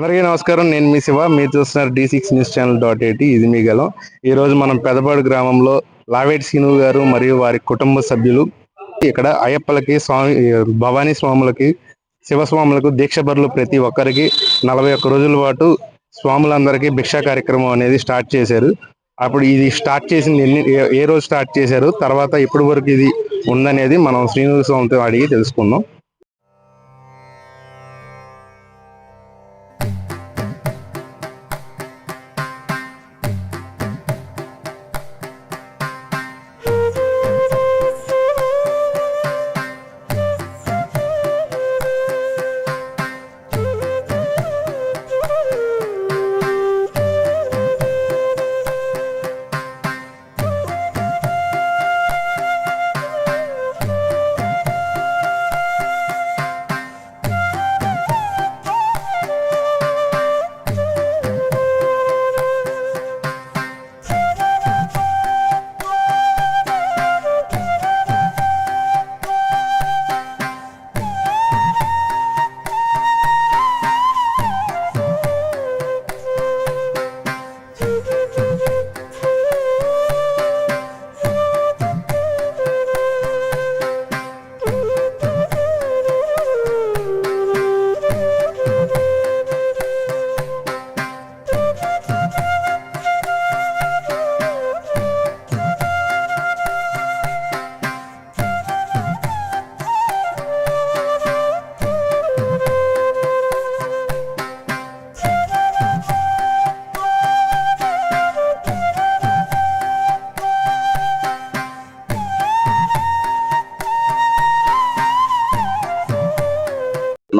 అందరికీ నమస్కారం. నేను మీ శివ. మీరు చూస్తున్నారు D six news channel dot eighty ఇది మీ గలం. ఈ రోజు మనం పెదపాడు గ్రామంలో లావేటి సీను గారు మరియు వారి కుటుంబ సభ్యులు ఇక్కడ అయ్యప్పలకి స్వామి భవానీ స్వాములకి శివస్వాములకు దీక్ష బరులు ప్రతి ఒక్కరికి నలభై ఒక్క రోజుల పాటు స్వాములందరికీ భిక్షా కార్యక్రమం అనేది స్టార్ట్ చేశారు. అప్పుడు ఇది స్టార్ట్ చేసింది ఎన్ని ఏ- ఏ రోజు స్టార్ట్ చేశారు? తర్వాత ఇప్పటి వరకు ఇది ఉందనేది మనం శ్రీనివాస స్వామితో అడిగి తెలుసుకుందాం.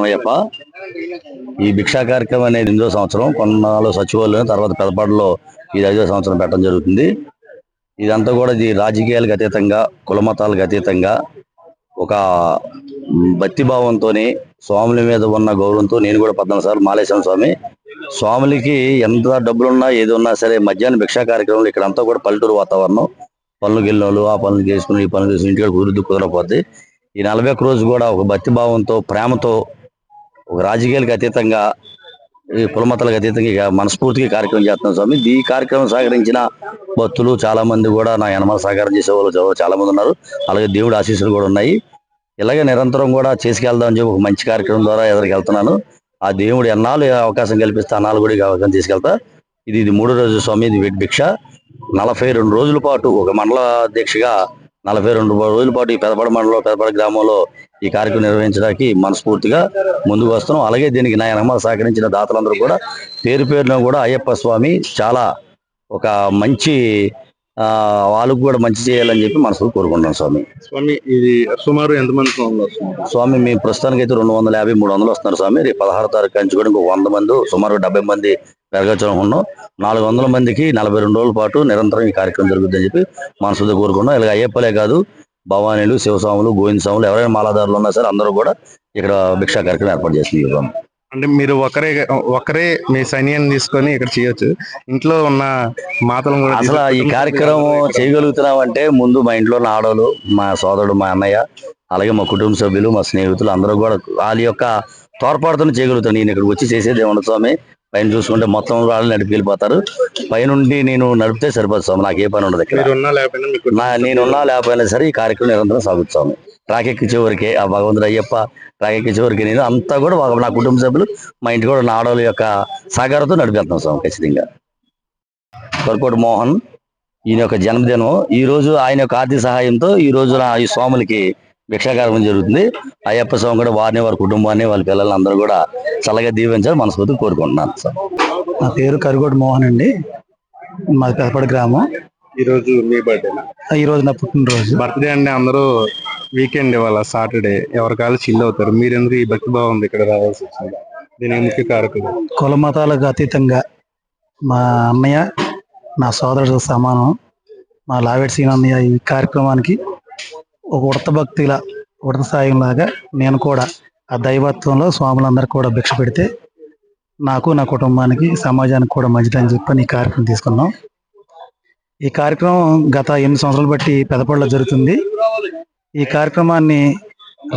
అన్నమయ్యప్ప ఈ భిక్షా కార్యక్రమం అనేది ఎనిమిదో సంవత్సరం. కొన్నాళ్ళు సచివాలయం తర్వాత పెదపాడులో ఇది ఐదో సంవత్సరం పెట్టడం జరుగుతుంది. ఇదంతా కూడా ఇది రాజకీయాలకు అతీతంగా కులమతాలకు అతీతంగా ఒక భక్తిభావంతో స్వాముల మీద ఉన్న గౌరవంతో నేను కూడా పద్నాలుగు సార్లు మాలేశ్వరం స్వామి. స్వాములకి ఎంత డబ్బులున్నా ఏది ఉన్నా సరే మధ్యాహ్నం భిక్షా కార్యక్రమంలో ఇక్కడ అంతా కూడా పల్లెటూరు వాతావరణం. పనులకు వెళ్ళిన వాళ్ళు ఆ పనులు చేసుకుని ఈ పనులు చేసుకుని ఇంటికి కుదిరి కుదరపోద్ది ఈ నలభై ఒక్క రోజు కూడా ఒక భక్తిభావంతో ప్రేమతో ఒక రాజకీయాలకు అతీతంగా ఈ కులమతలకు అతీతంగా మనస్ఫూర్తికి మనస్ఫూర్తిగా కార్యక్రమం చేస్తున్నాం స్వామి. ఈ కార్యక్రమం సహకరించిన భక్తులు చాలా మంది కూడా నా యనమల సహకారం చేసే వాళ్ళు చాలా మంది ఉన్నారు. అలాగే దేవుడి ఆశీస్సులు కూడా ఉన్నాయి. ఇలాగే నిరంతరం కూడా చేసుకెళ్దామని చెప్పి ఒక మంచి కార్యక్రమం ద్వారా ఎదురికి వెళ్తున్నాను. ఆ దేవుడు ఎన్నాళ్ళు అవకాశం కల్పిస్తే అన్నాళ్ళు కూడా అవకాశం తీసుకెళ్తా. ఇది ఇది మూడో రోజు స్వామి ఇది భిక్ష. నలభై రెండు రోజుల పాటు ఒక మండల దీక్షగా నలభై రెండు రోజుల పాటు ఈ పెదపడ మండలం పెదపడ గ్రామంలో ఈ కార్యక్రమం నిర్వహించడానికి మనస్ఫూర్తిగా ముందుకు వస్తున్నాం. అలాగే దీనికి నా యనమల సహకరించిన దాతలందరూ కూడా పేరు పేరున కూడా అయ్యప్ప స్వామి చాలా ఒక మంచి ఆ, వాళ్ళకు కూడా మంచి చేయాలని చెప్పి మనసు కోరుకుంటున్నాం స్వామి. స్వామి ఇది సుమారు ఎంతమంది స్వామి మీ ప్రస్తుతానికి అయితే రెండు వందల యాభై మూడు వందలు వస్తున్నారు స్వామి. రేపు పదహారు తారీఖు నుంచి కూడా ఇంకో వంద మంది సుమారు డెబ్బై మంది అనుకున్నాం నాలుగు వందల మందికి నలభై రెండు రోజుల పాటు నిరంతరం ఈ కార్యక్రమం జరుగుతుందని చెప్పి మనసుతో కోరుకున్నాం ఇలాగ అయ్యప్పలే కాదు భవానీలు శివస్వాములు గోవింద స్వాములు ఎవరైనా మాలాదారులు ఉన్నా సరే అందరూ కూడా ఇక్కడ భిక్షా కార్యక్రమం ఏర్పాటు స్వామి. అంటే మీరు ఒకరే ఒకరే మీ సైన్యాన్ని తీసుకొని ఇక్కడ చేయొచ్చు ఇంట్లో ఉన్న మాతలను కూడా అసలు ఈ కార్యక్రమం చేయగలుగుతున్నాం అంటే ముందు మా ఇంట్లో ఉన్న ఆడవాళ్ళు మా సోదరుడు మా అన్నయ్య అలాగే మా కుటుంబ సభ్యులు మా స్నేహితులు అందరూ కూడా వాళ్ళ యొక్క తోడ్పాటుతో చేయగలుగుతాను. నేను ఇక్కడ వచ్చి చేసేది ఏమన్నా స్వామి. పైన చూసుకుంటే మొత్తం వాళ్ళు నడిపి వెళ్ళిపోతారు. పైనుండి నేను నడిపితే సరిపోదు స్వామి. నాకు ఏ పని ఉండదు ఇక్కడ. నేనున్నా లేకపోయినా సరే ఈ కార్యక్రమం నిరంతరం సాగుతుంది స్వామి. ట్రాక్ చివరికి ఆ భగవంతుడు అయ్యప్ప ట్రాక్ చివరికి నేను అంతా కూడా నా కుటుంబ సభ్యులు మా ఇంటి కూడా నా ఆడవాళ్ళ యొక్క సహకారంతో నడిపేస్తున్నాం స్వామి ఖచ్చితంగా. కొరకోటి మోహన్ ఈయన యొక్క జన్మదినం. ఈ రోజు ఆయన యొక్క ఆర్థిక సహాయంతో ఈ రోజు నా ఈ స్వాములకి భిక్షాకారం జరుగుతుంది. అయ్యప్ప స్వామి కూడా వారిని వారి కుటుంబాన్ని వాళ్ళ పిల్లల్ని అందరూ కూడా చల్లగా దీవించాలని మనస్ఫూర్తిగా కోరుకుంటున్నాను. సార్ నా పేరు కరిగోడు మోహన్ అండి. మాది పెదపడి గ్రామం. ఈ రోజు మీ బర్త్డే ఈ రోజు నా పుట్టినరోజు. బర్త్డే అంటే అందరూ వీకెండ్ ఇవాళ సాటర్డే ఎవరికాలు చిల్ అవుతారు. మీరు ఎందుకు ఈ భక్తి భావం ఇక్కడ రావాల్సి వచ్చింది? దీనికి ముఖ్య కారకులు. కుల మతాలకు అతీతంగా మా అన్నయ్య నా సోదరుడు సమానం. మా లావేట్ సీన్ అన్నయ్య ఈ కార్యక్రమానికి ఒక ఉడత భక్తిలా ఉడత సాయంలాగా నేను కూడా ఆ దైవత్వంలో స్వాములందరికీ కూడా భిక్ష పెడితే నాకు నా కుటుంబానికి సమాజానికి కూడా మంచిదని చెప్పని ఈ కార్యక్రమం తీసుకున్నాం. ఈ కార్యక్రమం గత ఎనిమిది సంవత్సరాలు బట్టి పెదపడలో జరుగుతుంది. ఈ కార్యక్రమాన్ని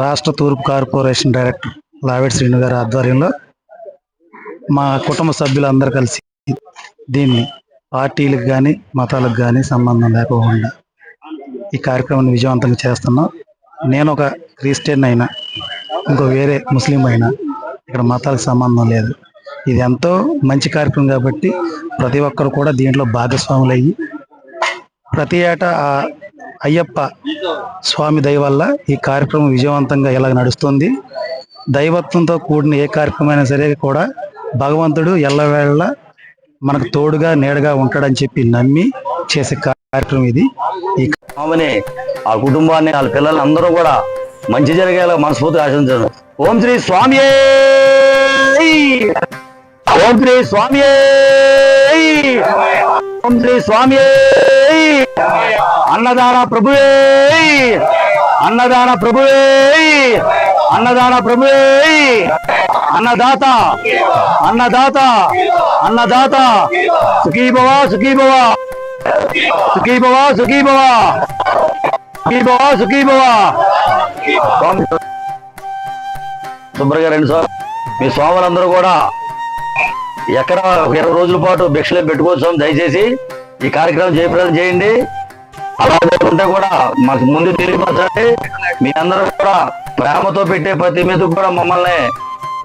రాష్ట్ర తూర్పు కార్పొరేషన్ డైరెక్టర్ లావేట్ శ్రీను గారి ఆధ్వర్యంలో మా కుటుంబ సభ్యులందరూ కలిసి దీన్ని పార్టీలకు కానీ మతాలకు కానీ సంబంధం లేకుండా ఈ కార్యక్రమాన్ని విజయవంతంగా చేస్తున్నాం. నేను ఒక క్రిస్టియన్ అయినా ఇంకో వేరే ముస్లిం అయినా ఇక్కడ మతాలకు సంబంధం లేదు. ఇది ఎంతో మంచి కార్యక్రమం కాబట్టి ప్రతి ఒక్కరు కూడా దీంట్లో భాగస్వాములు అయ్యి ప్రతి ఏటా ఆ అయ్యప్ప స్వామి దయ వల్ల ఈ కార్యక్రమం విజయవంతంగా ఇలా నడుస్తుంది. దైవత్వంతో కూడిన ఏ కార్యక్రమమైనా సరే కూడా భగవంతుడు ఎల్లవేళ మనకు తోడుగా నీడగా ఉంటాడని చెప్పి నమ్మి చేసే కార్యక్రమం ఇది. ఈ స్వామిని ఆ కుటుంబాన్ని వాళ్ళ పిల్లలందరూ కూడా మంచి జరిగేలా మనస్ఫూర్తి ఆశించాను ఓం శ్రీ స్వామి ఓం శ్రీ స్వామి ఓం శ్రీ స్వామి అన్నదాన ప్రభువే అన్నదాన ప్రభువే అన్నదాన ప్రభువే అన్నదాత అన్నదాత అన్నదాత సుఖీభవ భవ సుఖీ భవ సుఖీ భవ సుఖీ భవ సుఖీ భవ స్వామి శుభ్రంగా సార్. మీ స్వాములందరూ కూడా ఎక్కడ ఒక ఇరవై రోజుల పాటు భిక్షలే పెట్టుకోవచ్చు దయచేసి ఈ కార్యక్రమం జయప్రదం చేయండి. అలాగే ఉంటే కూడా మాకు ముందు తెలియపరచండి. మీ అందరూ కూడా ప్రేమతో పెట్టే ప్రతి మీద కూడా మమ్మల్ని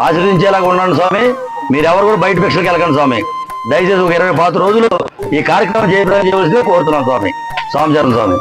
ఆశ్రదించేలాగా ఉండండి స్వామి. మీరెవరు కూడా బయట భిక్షలకు వెళ్ళకండి స్వామి. దయచేసి ఒక ఇరవై పాత రోజులు ఈ కార్యక్రమం చేయడం చేయవలసిందే కోరుతున్నాం స్వామి. స్వామి చరణ్ స్వామి.